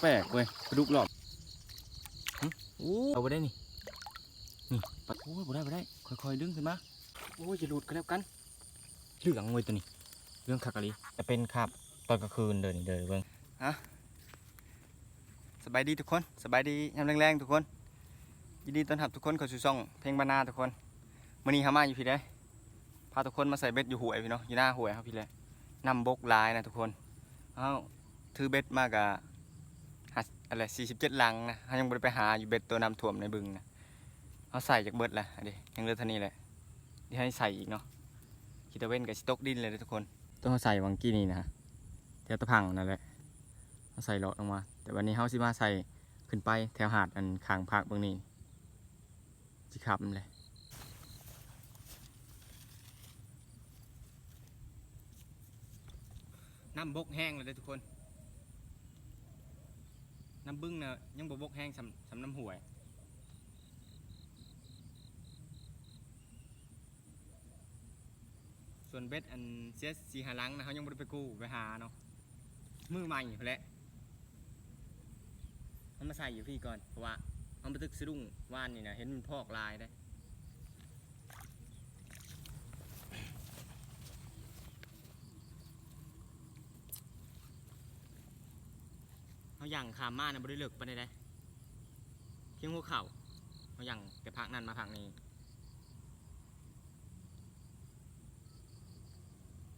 แปลกเว้ยปลาดุกหลอบหึโอ้เอาไปได้นี่ นี่ปัดโอ้ยบ่ได้บ่ได้ ค่อยๆดึงขึ้นมา โอ้ยจะหลุดกันแล้วกันเรื่องเว้ยตัวนี้เรื่องคักกะลีจะเป็นครับตอนกลางคืนเดินนี่เดินเบิ่งฮะสบายดีทุกคนสบายดียามแรงๆทุกคนยินดีต้อนรับทุกคนเข้าสู่ช่องเพลงบรรณาทุกคนมื้อนี้หามาอยู่พี่ได้อพาทุกคนมาใส่เบ็ดอยู่หวยพี่เนาะอยู่หน้าหวยครับพี่เลยนำบกหลายนะทุกคนเอ้าถือเบ็ดมากอะหา อะไรสี่สิบเจ็ดลังนะเขายังไปไปหาอยู่เบ็ดตัวน้ำท่วมในบึงนะเขาใส่จากเบิดแหละอันนี้ยังเหลือเท่านี้แหละที่ให้ใส่อีกเนาะคิดว่าเว้นกับสตกดินเลยทุกคน ต้องใส่วังกี้นี่นะแถวตะพังนั่นแหละเขาใส่เลาะลงมา แต่วันนี้เขาสิมาใส่ขึ้นไปแถวหาดอันคางภาคเบื้องนี้สิขับเลยน้ำบกแห้งเลยทุกคน น้ำบึ้งเนะยังบวบกแห้งสำสำน้ำห่วยส่วนเบ็ดอันเสียสีหาลังนะเขายังบ่ได้ไปกู้ไปหาเนาะมือใหม่พนแหละเอามาใส่อยู่พี่ก่อนเพราะว่าเอามาตึกสะดุ้งว่านนี่นะเห็นมันพอกลายได้ เขาอย่างขามมานะบริเลิกไปได้เพียงหัวเข่าเขาอย่างแต่พักนั้นมาพักนี้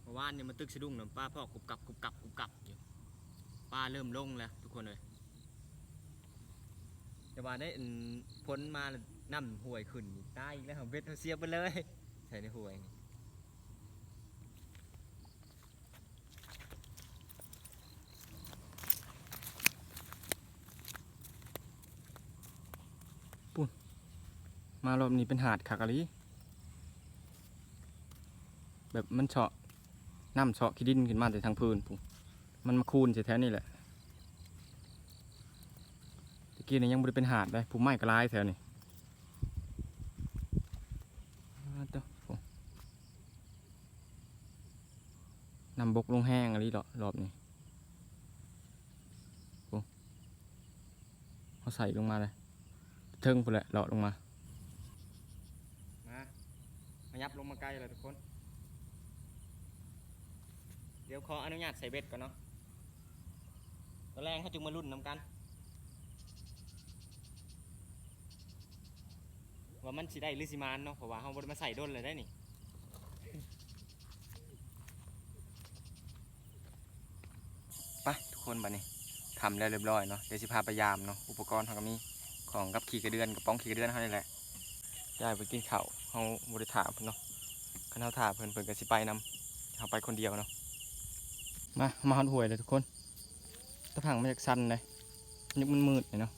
เพราะว่าเนี่ยมันตึกสะดุ้งเนอะป้าพ่อกุบกับกุบกับกุบกับอยู่ป้าเริ่มลงแล้วทุกคนเลยแต่ว่าได้อันพ้นมาน้ำห่วยขึ้นใต้แล้วเบ็ดเขาเสียไปเลย ใส่ในห่วยนี่ มารอบนี้เป็นหาดขากะลีแบบมันเฉาะน้ำเฉาะขี้ดินขึ้นมาแต่ทางพื้นมันมาคูนเสียแท้นี่แหละตะกี้นี่ยังบ่ได้เป็นหาดเลยผู้ไม้กระลายแถวนี้น้ำบกลงแห้งอะไรหรอรอบนี้เขาใส่ลงมาเลยเทิงพุ่นแหละเลาะลงมา ยับลงมาใกล้เลยทุกคน เดี๋ยวขออนุญาตใส่เบ็ดก่อนเนาะตอนแรกเขาจึงมารุ่นนำกัน ว่ามันสิได้หรือสิมานเนาะเพราะว่าเขาบดมาใส่ด้นเลยได้นี่ไปทุกคนบัดนี้ทำแล้วเรียบร้อยเนาะเดี๋ยวสิพาไปยามเนาะอุปกรณ์เขาก็มีของกับขี่กระเดือนกับป้องขี่กระเดือนเขานี่แหละ ยายไปกินข้าวเขาบริถามเพิ่นเนาะคันเขาถามเพิ่นเพิ่นก็สิไปนำเขาไปคนเดียวเนาะมามาหันหวยเลยทุกคนตะพังมาจากสันเลยยุคมันมืดเลยเนาะ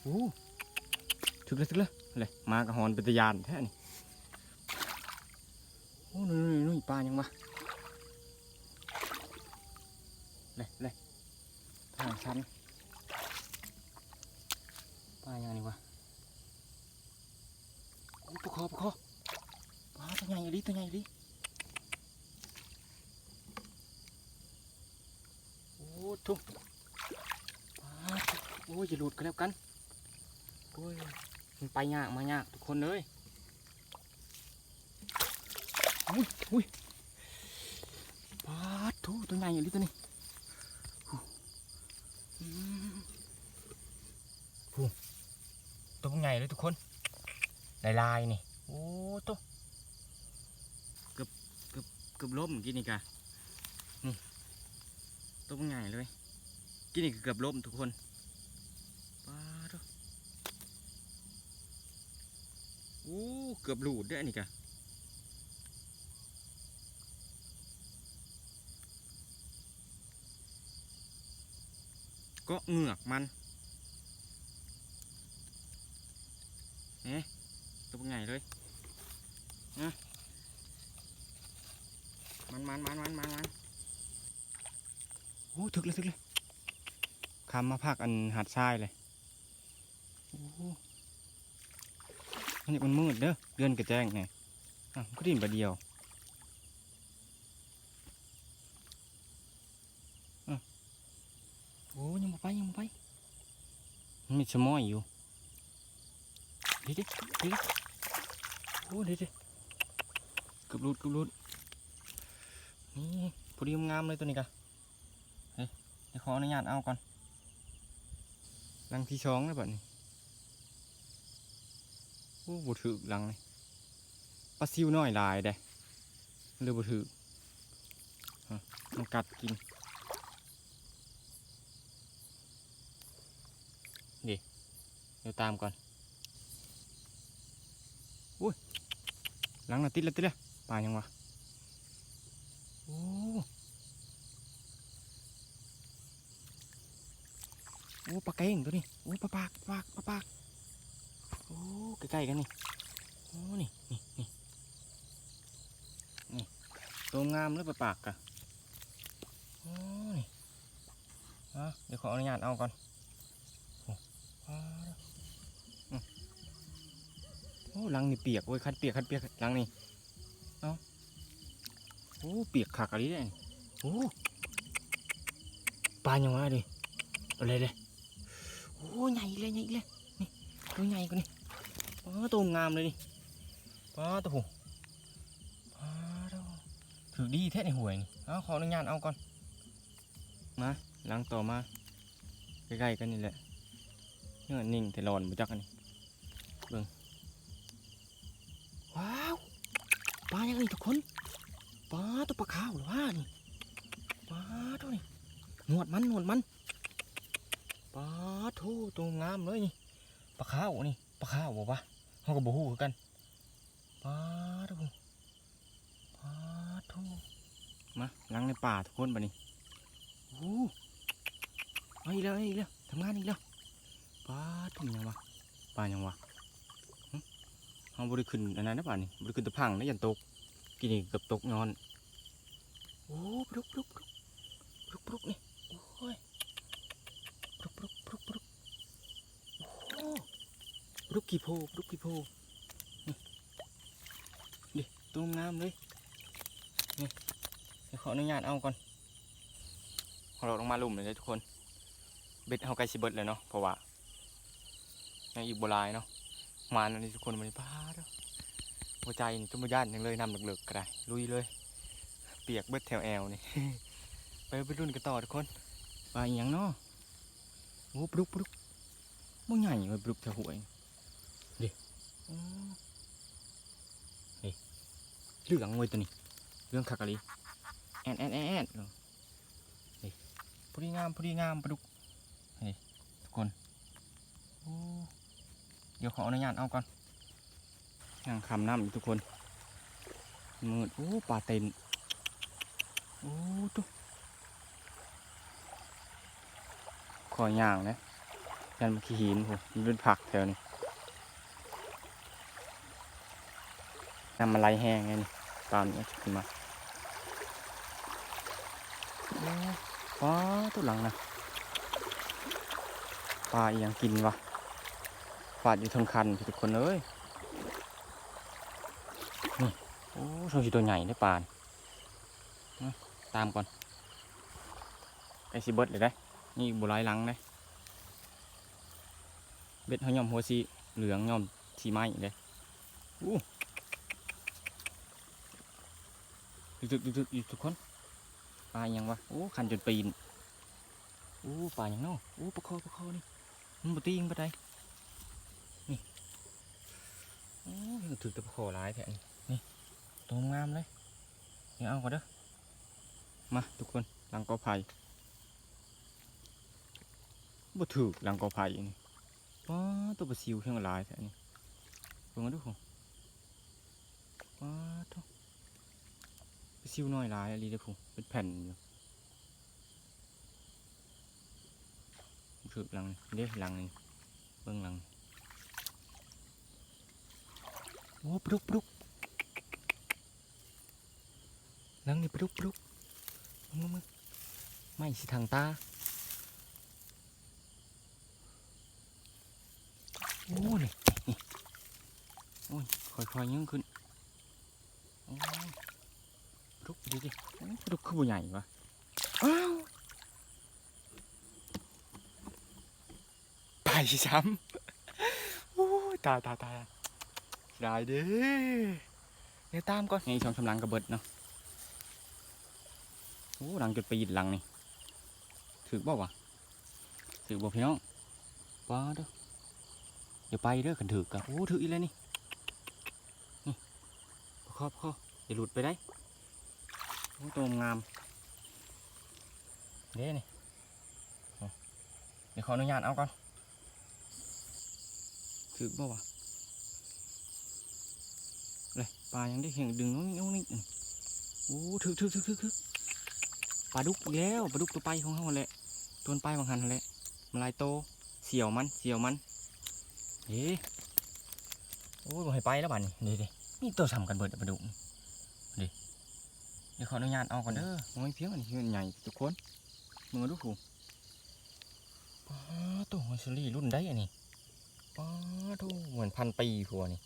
โอ้ถึกเลยถึกเลยเลยมากับหอนเป็นตะยานแท้นี่โอ้นู่นนู่นนู่นปลายังมาเลยเลยทางชัน ปลายังนี่วะโอ้ปลาคอปลาคอปลาตัวใหญ่อยู่ดิตัวใหญ่อยู่ดิโอ้ทุกปลาโอ้ยจะหลุดกันแล้วกันโอ้ยมันไปยากมายากทุกคนเลยอุ้ยอุ้ยปลาทุกตัวใหญ่อยู่ดิตัวนี้อู้อืมอู้ตัวใหญ่ เลยทุกคนลายลายๆนี่โอ้ตัวเกือบเกือบเกือบล้มเมื่อกี้นี่กะนี่ตัวมันใหญ่เลยกี้นี่เกือบล้มทุกคนป้าดโอ้เกือบหลุดด้วยอันนี่กะก็เหงือกมัน ไงเลยนะมันมันมันมันมันมันโอ้ถึกเลยถึกเลยคำมาพักอันหัดทรายเลยโอ้มันนี่มันมืดเด้อเดือนกระแจงไงอะก็ดิ่ไปเดียวอะโอ้ยังมาไปยังมาไปมันมีชะมอยอยู่ดิ๊ดดิ๊ด โอ้ดิดิเกือบหลุดเกือบหลุดนี่พอดีงามเลยตัวนี้กะเฮ้ยเดี๋ยวขออนุญาตเอาก่อนลังที่สองแล้วแบบนี้โอ้บ่ถือลังเลยปลาซิวน้อยลายเด้เรือบ่ถือมันกัดกินเดี๋ยวตามก่อน อุ้ยหลังน่ะติดแล้วติดแล้วปลายังวะโอ้โอ้ปลาเก่งตัวนี้โอ้ปลาปากปลาปากปลาปากโอ้ใกล้ๆกันนี่โอ้นี่นี่นี่นี่ตัวงามเลยปลาปากกะโอ้นี่อะเดี๋ยวขออนุญาตเอาก่อน อ่าอืม โอ้ลังนี่เปียกเว้ยคันเปียกคันเปียกลังนี่เอาโอ้เปียกขักอะไรเนี่ยโอ้ปลาอย่างวะดิอาเลยเลยโอ้ใหญ่เลยใหญ่เลยนี่ตัวใหญ่กว่านี่ปลาตัวงามเลยนี่ปลาตัวผู้ปลาตัวถือดีแท้ในห่วยนี่เอาขออนุญาตเอาก่อนมาลังต่อมาใกล้ๆกันนี่แหละเนื้อนิ่งแต่ร้อนบ่จักอันนี้เบิ่ง ว้าวปลาอย่างนี้ทุกคนปลาตัวปลาขาวหรือว่านี่ปลาตัวนี้หนวดมันหนวดมันปลาทูตัวงามเลยนี่ปลาขาวนี่ปลาขาวบ่ปะเขาก็บ่ฮู้คือกันปลาทูปลาทูมาล้างในป่าทุกคนบัดนี้โอ้มาอีกแล้วอีกแล้วทำงานอีกแล้วปลาทุ่มยังวะปลายังวะ เอาบริขึ้นอันนั้นนะป่านี่บริขึ้นตะพังนะยันตกกินนี่เกือบตกนอนโอ้ปลุกปลุกปลุกปลุกปลุกนี่โอ้ยปลุกปลุกปลุกปลุกโอ้ปลุกกี่โพปลุกกี่โพนี่ดิตัวงามเลยนี่เดี๋ยวขออนุญาตเอาก่อนเอาเราลงมาลุ่มเลยทุกคนเบ็ดเฮาใกล้สิเบิดเลยเนาะเพราะว่ายังอีกโบราณเนาะ มาอันนี้ทุกคนมันบ้าเนาะหัวใจนี่จุ่มย่านยังเลยนำเหลือกๆก็ได้ลุยเลย เปียกเบิดแถวแอวนี่ ไปไปรุ่นกันต่อทุกคนปลาอหยังเนาะโอ้ปลุกปลุกมันใหญ่เลยปลุกแถวหัวเองดิอ๋อเฮ้ยเรื่องงวยตัวนี้เรื่องคักกะลีแอนแอนแอนแอนเนาะเฮ้ยพอดีงามพอดีงามปลุกทุกคนโอ้ เดี๋ยวขออนุญาตเอาก่อนนั่งคำน้ำอยู่ทุกคนมืดโอ้ปลาเต็นโอ้ตุ๊ขอย่างนะยันมาขี้หินผมมันเป็นผักแถวนี้นำมาไล่แห้งไงนี่ตอนนี้จะขึ้นมาโอ้ว้าตัวหลังนะปลาอีหยังกินวะ ฟาดอยู่ทางคันทุกคนเอ้ยนี่โอ้ชงสิตัวใหญ่ได้ปานี่อื้อตามก่อนไอซิเบิร์ดเลยได้นี่บุไรลังได้เบ็ดเขายอมหัวสีเหลืองยอมสีไม้เลยอู้ดึกดึกดึกอยู่ทุกคนปลาอีหยังวะโอ้คันจนปีนโอ้ปลาอย่างเนาะโอ้ปลาคอปลาคอนี่มันบตีงปะไดนี่โอ้ยมัน ถือตะปลาคอหลายแท้นี่นี่ตัวงามเลยเดี๋ยวเอาก่อนเด้อมาทุกคนหลังกอไผ่บ่ถือหลังกอไผ่นี่ว้าตัวปลาซิวเพียงหลายแท้นี่เบิ่งดูผมว้าตัวปลาซิวน้อยหลายอะไรเด้อผมเป็นแผ่นอยู่บอถือหลังนี้หลังนี้บนหลัง โอ้ปลุกปลุกนังนี่ปลุกปลุกมึงมึงไม่สิทางตาโอ้นี่โอ้ยค่อยๆยังขึ้นปลุกดีดิปลุกคือบ่ใหญ่ปะอ้าวไปซ้ำโอ้ตายตายตาย ได้เด้เดี๋ยวตามก่อนไงช่องชำลังกระเบิดเนาะโอ้หลังจุดไปหยิดหลังนี่ถือบ่วะถือบ่พี่น้องป้าเด้ออย่าไปเด้อขันถือกะโอ้ถืออีเลยนี่นี่พอพออย่าหลุดไปได้โอ้ตัวงามเด้นี่เอาเดี๋ยวขออนุญาตเอาก่อนถือบ่วะ เลยปลายังได้เห็นดึงน้องนี่น้องนี่อื้อโอ้ถือถือถือถือถือปลาดุกอีกแล้วปลาดุกตัวไปของเขาแหละตัวไปบางหันหั่นแหละมันลายโตเสี่ยวมันเสี่ยวมันเอ๊ะโอ้ยบ่ให้ไปแล้วบ้านนี่เดี๋ยวๆนี่ตัวทำกันเบิดอะปลาดุกนี่เดี๋ยวเดี๋ยวขออนุญาตเอาก่อนเด้อมองไม่เพียงอันนี้มันใหญ่ทุกคนมือดูถูกป้าตัวฮอยเชอรี่รุ่นได้อันนี้ป้าตัวเหมือนพันปีผัวนี่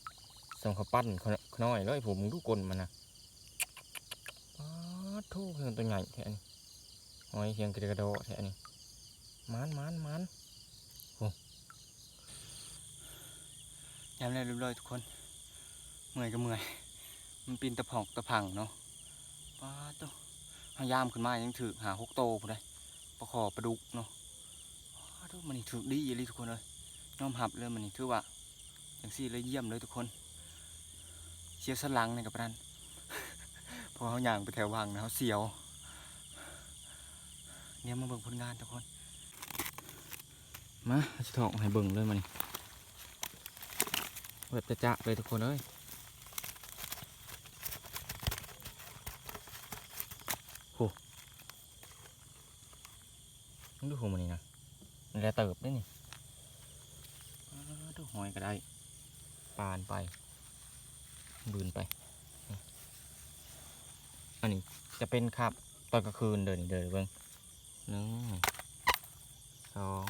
สมเขาปั้นเขาน้อยเลยผมมึงดูกลมันนะป้าตัวเพียงตัวใหญ่แค่นี้หอยเพียงกระโดดแค่นี้มันมันมันโอ้ยามแรกเรียบร้อยทุกคน เมื่อยก็เมื่อย มันปีนตะผอกตะพังเนาะป้าตัวหายามขึ้นมายังถือหาหกโตผู้ใดประคอประดุกเนาะป้าตัวมันนี่ถือดีเลยทุกคนเลยน้อมหับเลยมันนี่ถือว่าอย่างซี่เลยเยี่ยมเลยทุกคน เสียวสนหลังในกับรันเพอเขาย่างไปแถววังนะเขาเสียว เนี่ยมาเบิ่งผลงานทุกคน มาจะถอกให้เบิ่งเลยมานี่แบบจะจะเลยทุกคนเอ้ยโหมึงดูหัวมันนี่นะมันจะเติบได้นี่อ้าวดูหอยก็ได้ ปานไป บืนไป อันนี้จะเป็นครับตอนกลางคืนเดินเดินเบิ่งหนึ่งสอง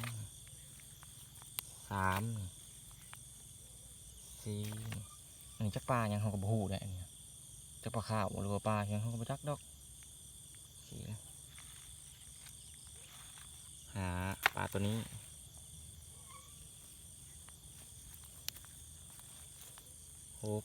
สามสี่อันนี้จักปลายังเขาก็บฮูได้อันนี้จักปลาข้าวหรือว่าปลายังเขาก็บจักดอกสี่หาปลาตัวนี้หก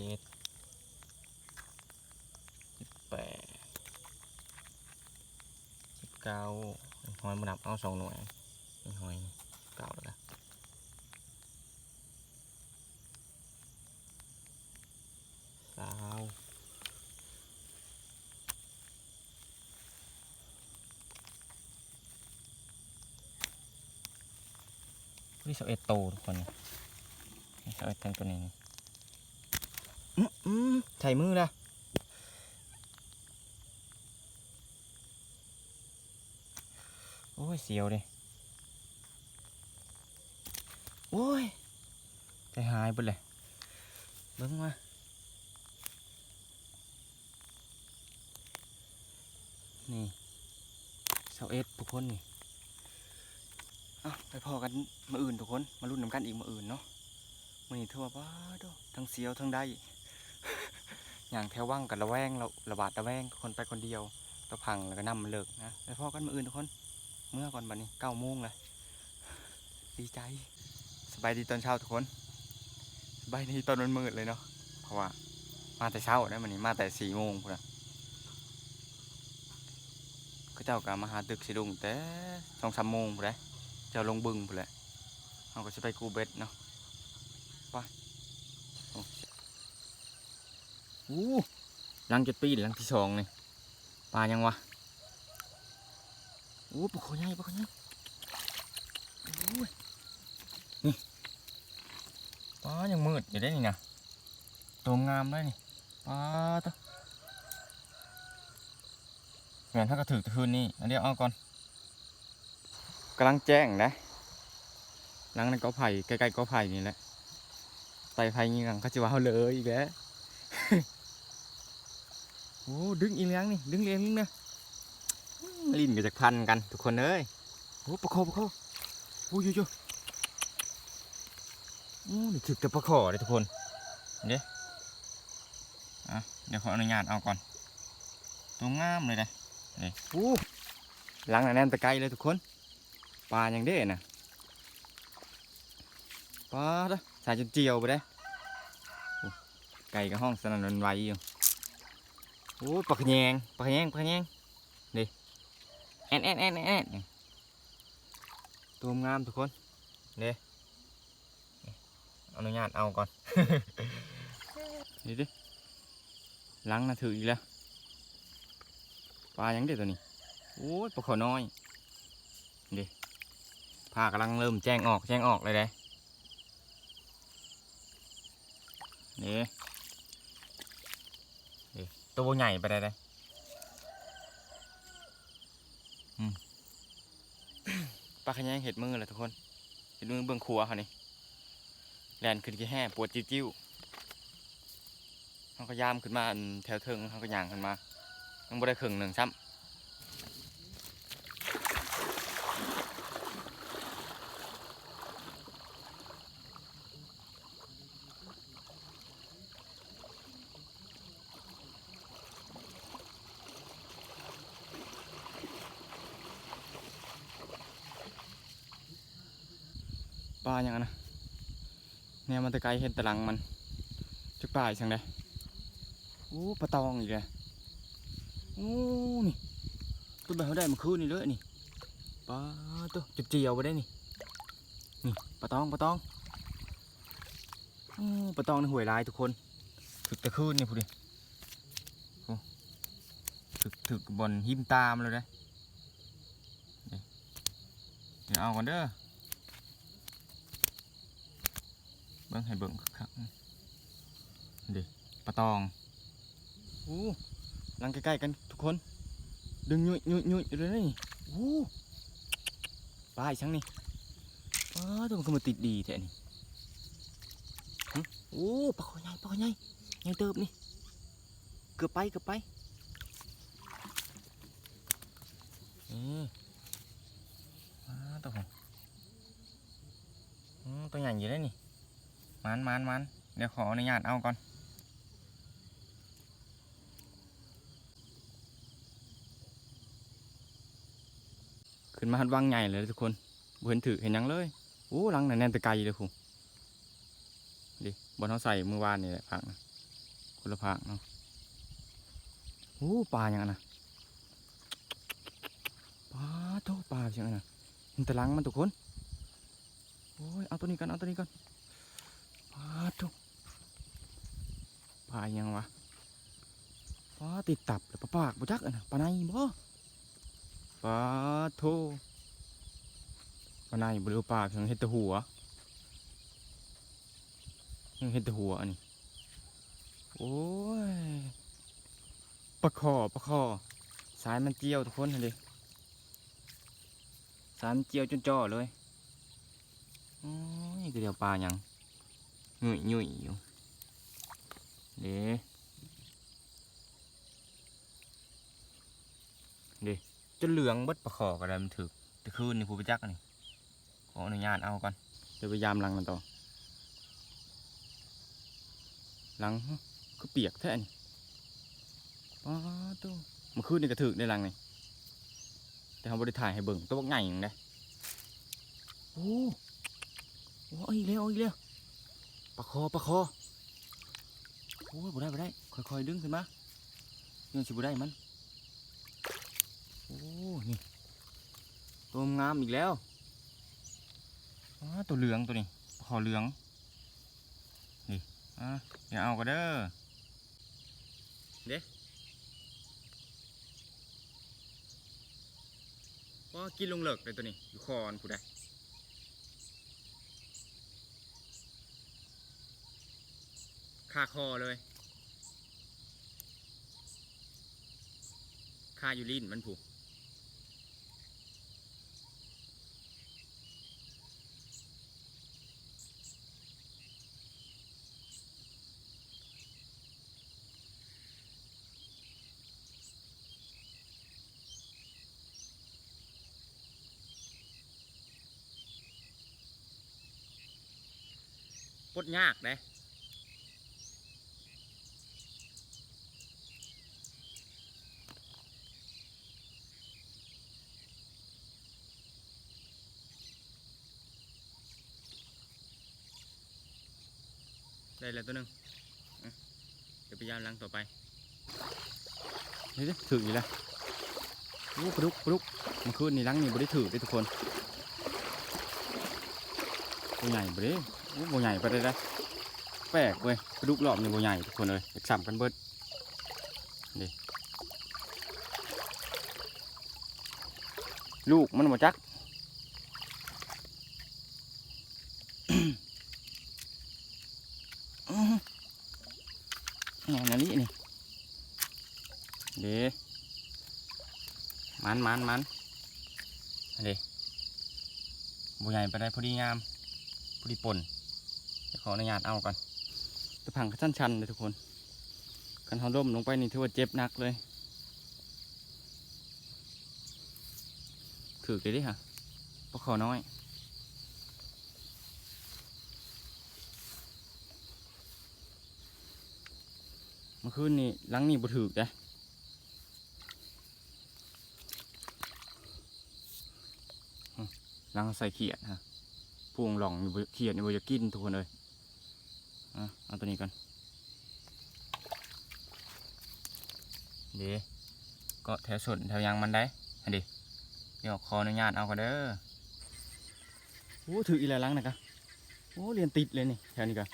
จ็ดสิบแปดสิบเก้าหอยมาดับเอาสองหน่วยหอยเก้าแล้วสาวนี่สเอ็ดโตทุกคนนี่นี่สเอ็ดเป็นตัวนี้ อื้ออืมใส่มือละโอ้ย เสียวเลยโอ้ยใจหายไปเลยเบิ้งมานี่เสาเอ็ดทุกคนนี่เอาไปพอกันมาอื่นทุกคน มารุ่นนำกันอีกมาอื่นเนาะมันนี่ทั่วบ้าดทั้งเสียวทั้งได้ อย่างแถวว่างกับระแวงเราระบาดระแวงคนไปคนเดียวตัวพังแล้วก็นำมันเลิกนะไปพอกันมาอื่นทุกคน เมื่อก่อนบัดนี้เก้าโมงเลยดีใจ สบายดีตอนเช้าทุกคนสบายดีตอนมันมืดเลยเนาะเพราะว่ามาแต่เช้าได้มันนี้มาแต่สี่โมงพุ่นะก็เจ้ากะมาหาตึกสิดุงแต่สองสามโมงพุ่นเลยเจ้าลงบึงพุ่นเลยเราก็จะไปกูเบ็ดเนาะไปโอ้ อู้ลังจ็ดปีหลังที่สองนี่ปลายังวะโอ้ปลาขอใหญ่ปลาขอใหญ่โอ้ยป้ายังมืดอยู่ได้นี่นะตัวงามได้นี่ป้าตัวเหมือนถ้ากระถือตะคืนนี่อันเดียวเอาก่อนกำลังแจ้งนะลังในกอไผ่ใกล้ๆกอไผ่นี่แหละไต่ไผ่ยิงกันเขาจะว่าเลยอีกแล้ว อ้ดึงอีเลี้ยงนี่ดึงเลี้ยงนี่นะลิ้นก็จะพันกันทุกคนเอ้ยโอ้ประคอประคอโอ้ยโยโอ้นี่ถึกแต่ประคอเลยทุกคนเด้อะเดี๋ยวขออนุญาตเอาก่อนตัวงามเลยนะนี่โอ้หลังน่ะแน่นตะไกลเลยทุกคนปลายังเด้น่ะปลาเด้อสายจนเจียวไปได้โอ้ไก่กับห้องสนั่นหวันไหวอยู่ โอ้ปลาขะแยงปลาขะแยงปลาแยงนี่แอนแอนแอนแอนตัวงามทุกคนนี่อนุญาตเอาก่อน นี่ดิล้างน่ะถืออีกแล้วปลายังเด็ดตัวนี้โอ้ยปลาขอน้อยนี่พากำลังเริ่มแจ้งออกแจ้งออกเลยเด้นี่ ตัวใหญ่ไปได้เลยอืมปลาขยงเห็ดมือเลยทุกคน เห็ดมือเบื้องครัวเขานี่แลนขึ้นกี่แห่ปวดจิ้วๆเขาก็ย่ามขึ้นมาแถวเทิงเขาก็ย่างขึ้นมายังบ่ได้ครึ่งหนึ่งซ้ำ ปลาอย่างนั้นนะเนี่ยมันตะไกลเห็นตะลังมันจุกปลาอีกสังใดโอ้ปลาตองอีกเลยโอ้นี่ตัวแบบเขาได้มาคืนนี่เลยนี่ปลาตัวจุดเจียวไปได้นี่นี่ปลาตองปลาตองโอ้ปลาตองในห่วยลายทุกคนถึกตะคืนนี่พูดดิถึกถึกบนหิมตามเลยนะเดี๋ยวเอาก่อนเด้อ เบิ้งให้เบิ้งครับดิปลาตองโอ้ลังใกล้ๆกันทุกคน ดึงยุยยุยยุยอยู่เลยนี่โอ้ปลาอีกชั้งนี่ปลาตัวมันก็มาติดดีแท้นี่โอ้ปลาคอใหญ่ปลาคอใหญ่ใหญ่เติบนี่ เกือบไปเกือบไปนี่ปลาตัวของอืมตัวใหญ่อยู่เลยนี่ มันมันมันเดี๋ยวขออนุญาตเอาก่อนขึ้นมาหัดวังใหญ่เลยทุกคนบเห็นถือเห็นยังเลยโอ้หลังนั่นแน่นตะไกลเลยคุณดิบนเขาใส่มือวานนี่แหละผักนะคนละผักเนาะโอ้ปลาอย่างนั้นนะปลาโตปลาอย่างนั้นนะเห็นตะลังมันทุกคนโอ้ยเอาตัวนี้กันเอาตัวนี้กัน ทุกปลายังวะปลาติดตับหรือปลาปากบ่จักอะนะปลาในบ่ปลาโทปลาในบรือปาเพียงเห็ดตะหัวยังเห็ดตะหัวอันนี้โอ้ยปลาคอปลาคอสายมันเจียวทุกคนเห็นดิสายมันเจียวจนจ่อเลยโอ้ยก็เดียวปลายัง หนุ่ยหนุ่ยอยู่เด้เด้จะเหลืองบดประคอก็ได้มันถึกแตะคืนนี่ผู้ไปจักนี่ขออนุญาตเอาก่อนเดี๋ยวไปยามลังมันต่อลังก็เปียกแท้นี่ป้าตู้มื่อคืนนี่ก็ถึกในลังนี่แต่เขาบริถ่ายให้เบิ่งตัวบักใหญ่อย่างได้โอ้โหอีกแล้วอาอีกแล้ว ปลาคอปลาคอโอ้ยบ่ได้บ่ได้ ค่อยๆดึงขึ้นมายังสิบ่ได้มันโอ้นี่ตัวงามอีกแล้วอ้าตัวเหลืองตัวนี้ปลาคอเหลืองนี่อะอย่าเอาก็เด้อเด้ว่ากินลงเหลิกเลยตัวนี้อยู่คอนผู้ใด คาคอเลยคาอยู่ลิ้นมันผูกปดยากเลย ได้แล้วตัวหนึงอะเดี๋ยวพยายามล้างต่อไปเฮ้ยถืออีกแล้วโอ้ปลุกปลุกมื่อคืนนี่ล้างนี่บ่ได้ถือเด้ทุกคนตัวใหญ่บ่ได้โอ้บ่ใหญ่ไปได้ได้แปลกเว้ยปลุกรอบนี่บ่ใหญ่ทุกคนเลยอยากซ้ำกันเบิดนี่ลูกมันบ่จัก อื้อหืออย่าง นั้นนี่นี่เด้มันมันมันอันเด้บัวใหญ่ไปได้พอดีงามพอดีป่นเดี๋ยวขออนุญาตเอาก่อนตะพังกระชั้นชันเลยทุกคนกันเขาล่มลงไปนี่ถือว่าเจ็บหนักเลยถือเลยดิฮะปลาขอน้อย มื่อคืนนี่หลังนี่บ่ถือจ้ะหลังใส่เขียดฮะพวงหล่อมีเขียดนี่บ่จะกินทุกคนเลยอะเอาตัวนี้ก่อนเดี๋ยวก็แถวสนแถวยางมันได้เดีเดี๋ยวขออนุญาตเอาก่อนเด้อโอ้ถืออีหลายหลังนะครับโอ้เรียนติดเลยนี่แถวนี้ก็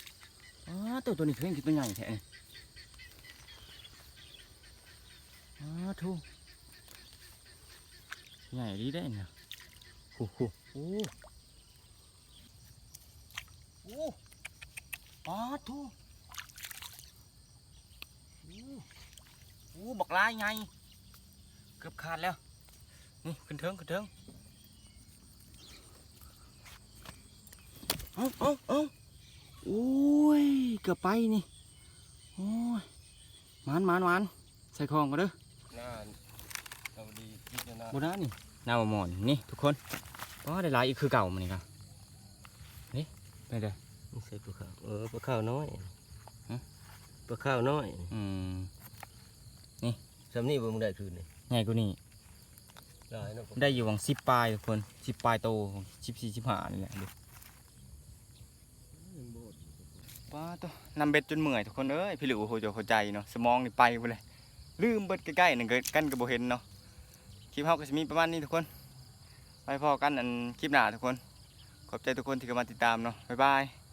อ๋อตัวตัวนี้เพ่งกินตัวใหญ่แท้นี่ อ้าวทูใหญ่ดีได้เนี่ยโอ้โหโอ้โอ้อ้าทูโอ้โอ้บักลายไงเกือบขาดแล้ว นี่ขึ้นเทิงขึ้นเทิงเอาเอาเอาโอ้ยเกือบไปนี่ โอ้ยมันมันมันใส่ของกันเด้อ หน้าเราดีคิดนะโบราณนี่หน้าหมอนนี่ทุกคนก็ได้หลายอีกคือเก่ามันนี่ครับนี่ไปเด้อไม่ใช่ปลาข้าวเออปลาข้าวน้อยฮะปลาข้าวน้อย อืมสำนี่บ่มึงได้คืนนี่ใหญ่กว่านี้ได้เนาะได้อยู่วังสิบปลายทุกคนสิบปลายโตสิบสี่สิบห้านี่แหละดูป้าตัวนำเบ็ดจนเมื่อยทุกคนเอ้ยพี่หลิวโหจะเข้าใจเนาะสมองนี่ไปไปเลย ลืมเบิดใกล้ๆนั่นก็กันกับโบเห็นเนาะคลิปเฮาก็จะมีประมาณนี้ทุกคนไปพอกันอันคลิปหน้าทุกคน ขอบใจทุกคนที่เข้ามาติดตามเนาะบ๊ายบาย